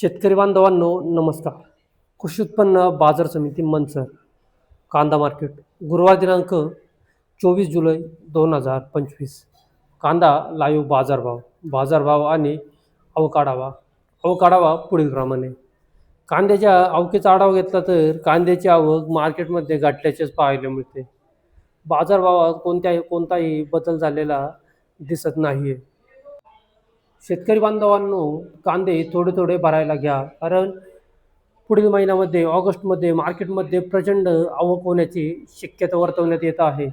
शेतकरी बांधवांनो नमस्कार. कृषी उत्पन्न बाजार समिती मनसर कांदा मार्केट गुरुवार दिनांक चोवीस जुलै दोन हजार पंचवीस. कांदा लाईव्ह बाजारभाव बाजारभाव आणि अवकाढावा अवकाढावा पुढीलप्रमाणे कांद्याच्या अवकेचा आढावा घेतला तर कांद्याची आवक मार्केटमध्ये घटल्याचेच पाहायला मिळते. बाजारभावात कोणत्याही कोणताही बदल झालेला दिसत नाही आहे शेतकरी बांधवांनो कांदे थोडे थोडे भरायला घ्या. कारण पुढील महिन्यामध्ये ऑगस्टमध्ये मार्केटमध्ये प्रचंड आवक होण्याची शक्यता वर्तवण्यात येत आहे.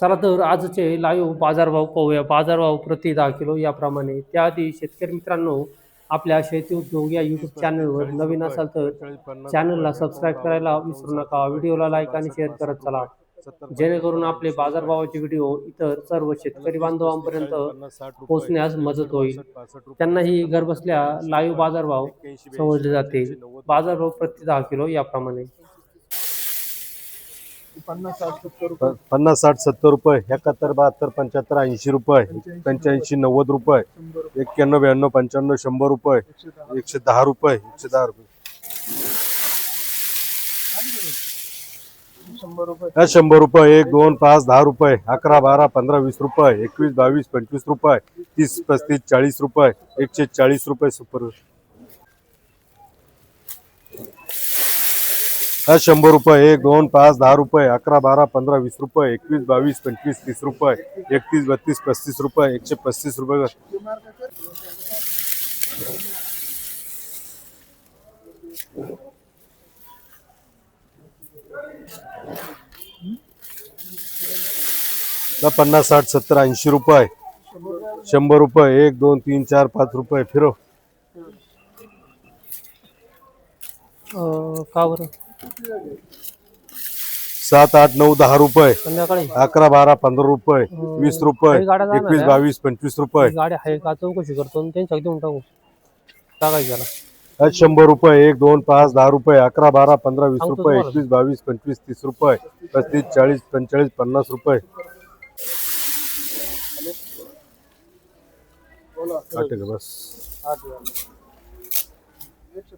चला तर आजचे लाईव्ह बाजारभाव पाहूया. बाजारभाव प्रति दहा किलो याप्रमाणे. त्याआधी शेतकरी मित्रांनो आपल्या शेती उद्योग या यूट्यूब चॅनलवर नवीन असाल तर चॅनलला सबस्क्राईब करायला विसरू नका. व्हिडिओला लाईक आणि शेअर करत चला. जेणेकरून आपले बाजारभावाचे व्हिडिओ इतर सर्व शेतकरी बांधवांपर्यंत पोहोचण्यास मदत होईल. त्यांनाही घरबसल्या लाईव्ह बाजारभाव समजले जाते. बाजारभाव प्रति दहा किलो याप्रमाणे. पन्नास साठ सत्तर रुपये. प- पन्नास साठ सत्तर रुपये एकाहत्तर बहात्तर पंच्याहत्तर ऐंशी रुपये पंच्याऐंशी नव्वद रुपये एक्क्याण्णव ब्याण्णव पंच्याण्णव शंभर रुपये एकशे दहा रुपये एकशे दहा रुपये. शंभर रुपये. एक, दोन, पाच, दहा रुपये, अकरा, बारा, पंधरा, वीस रुपये, एकवीस, बावीस, पंचवीस रुपये, तीस, पस्तीस, चाळीस रुपये, एकशे चाळीस रुपये सुपर. शंभर रुपये, एक, दोन, पाच, दहा रुपये, अकरा, बारा, पंधरा, वीस रुपये, एकवीस, बावीस, पंचवीस, तीस रुपये, एकतीस, बत्तीस, पस्तीस रुपये, एकशे पस्तीस रुपये. ना पन्नास साठ सत्तर ऐंशी रुपये. शंभर रुपये. एक दोन तीन चार पाच रुपये. फिरो. का बरं? सात आठ नऊ दहा रुपये. संध्याकाळी? अकरा बारा पंधरा रुपये. वीस रुपये. काही गाड्या जाणार एकवीस आहे? बावीस पंचवीस रुपये. गाडी आहे का? चौकशी करतो आणि त्यांच्या देऊन टाकू. टाकायची त्याला शंभर रुपये एक दोन पाच दहा रुपये अकरा बारा पंधरा वीस रुपये. एकवीस बावीस पंचवीस तीस रुपये पस्तीस चाळीस पंचेचाळीस पन्नास रुपये बस आठ झाले. एकशे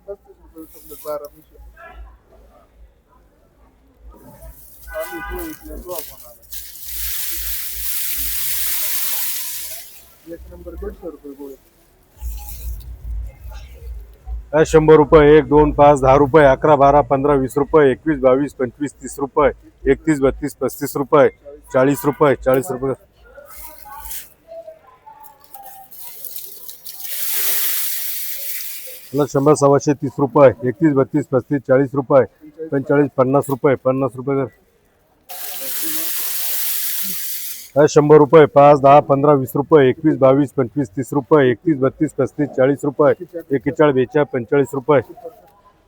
शंभर रुपये एक दोन पाच दहा रुपये अकरा बारा पंधरा वीस रुपये एकवीस बावीस पंचवीस तीस रुपये एकतीस बत्तीस पस्तीस रुपये चाळीस रुपये चाळीस रुपये. मला शंभर सव्वाशे तीस रुपये एकतीस बत्तीस पस्तीस चाळीस रुपये पंचेचाळीस पन्नास रुपये पन्नास रुपये. कर शंभर रुपये पाच दहा पंधरा वीस रुपये एकवीस बावीस पंचवीस तीस रुपये एकतीस बत्तीस पस्तीस चाळीस रुपये एकेचाळीस बेचाळीस पंचेचाळीस रुपये.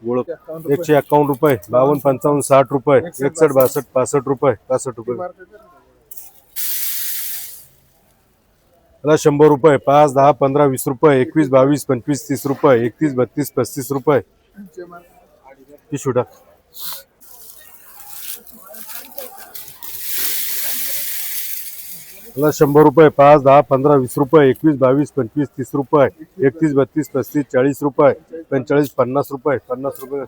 ओळख एकशे एकावन्न रुपये बावन्न पंचावन्न साठ रुपये एकसष्ट बासष्ट पासष्ट रुपये पासष्ट रुपये. मला शंभर रुपये पाच दहा पंधरा वीस रुपये एकवीस बावीस पंचवीस तीस रुपये एकतीस बत्तीस पस्तीस रुपये. पिशू टाक मला शंभर रुपये पाच दहा पंधरा वीस रुपये एकवीस बावीस पंचवीस तीस रुपये एकतीस बत्तीस पस्तीस चाळीस रुपये पंचेचाळीस पन्नास रुपये पन्नास रुपये.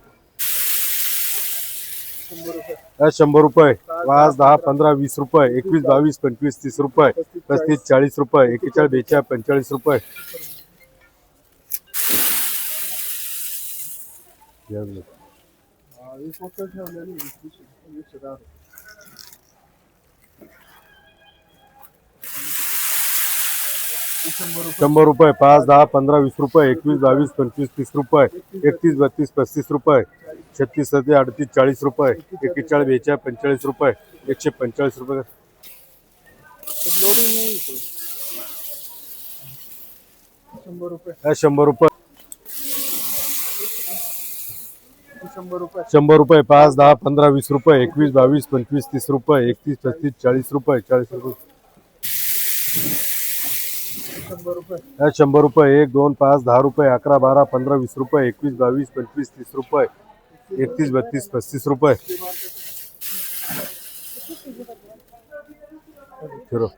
शंभर रुपये पाच दहा पंधरा वीस रुपये एकवीस बावीस पंचवीस तीस रुपये पस्तीस चाळीस रुपये एकेचाळीस बेचाळीस पंचेचाळीस रुपये हा, एक वखर ठेवलेली वीस पिशवी. एकशे दहा रुपये. शंभर रुपये पाच दहा पंधरा वीस रुपये एकवीस बावीस पंचवीस तीस रुपये एकतीस बत्तीस पस्तीस रुपये छत्तीस सत्तीस अडतीस चाळीस रुपये एकेचाळीस बेचाळीस पंचेचाळीस रुपये एकशे पंचेचाळीस रुपये. शंभर रुपये शंभर रुपये शंभर रुपये. शंभर रुपये पाच दहा पंधरा वीस रुपये एकवीस बावीस पंचवीस तीस रुपये एकतीस पस्तीस चाळीस रुपये चाळीस रुपये. आज शंभर रुपये एक दोन पाच दहा रुपये अकरा बारा पंधरा वीस रुपये एकवीस बावीस पंचवीस तीस रुपये एकतीस बत्तीस पस्तीस रुपये. फिरो.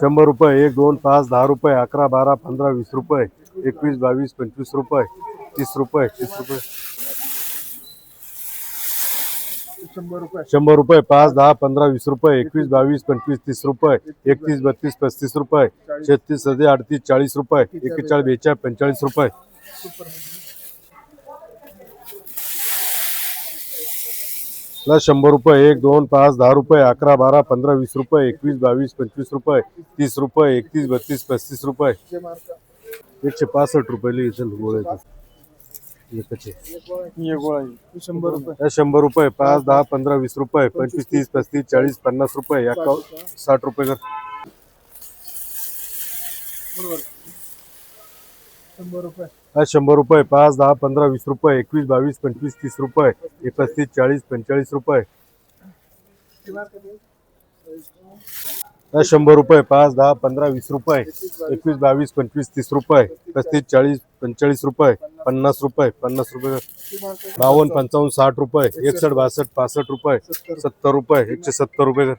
शंभर रुपये एक दोन पाच दहा रुपये अकरा बारा पंधरा वीस रुपये एकवीस बावीस पंचवीस रुपये तीस रुपये तीस रुपये. शंभर रुपये. शंभर रुपये पाच दहा पंधरा वीस रुपये एकवीस बावीस पंचवीस तीस रुपये एकतीस बत्तीस पस्तीस रुपये छत्तीस सदे अडतीस चाळीस रुपये एकेचाळीस बेचाळीस पंचेचाळीस रुपये. ला शंभर रुपये एक दोन पाच दहा रुपये अकरा बारा पंधरा वीस रुपये एकवीस बावीस पंचवीस रुपये तीस रुपये एकतीस बत्तीस पस्तीस रुपये. एकशे पासष्ट रुपये इथं गोळ्याचे. एकचे हे गोळा आहे. शंभर रुपये. या शंभर रुपये पाच दहा पंधरा वीस रुपये पंचवीस तीस. पस्तीस चाळीस पन्नास रुपये एकावन्न साठ रुपये कर. बरोबर. शंभर रुपये. हा शंभर रुपये पाच दहा पंधरा वीस रुपये एकवीस बावीस पंचवीस तीस रुपये एक पस्तीस चाळीस पंचेचाळीस रुपये. मार्का? शंभर रुपये पाच दहा पंधरा वीस रुपये एकवीस बावीस पंचवीस तीस रुपये पस्तीस चाळीस पंचेचाळीस रुपये पन्नास रुपये पन्नास रुपये बावन्न पंचावन्न साठ रुपये एकसष्ट बासष्ट पासष्ट रुपये सत्तर रुपये एकशे सत्तर रुपये. कर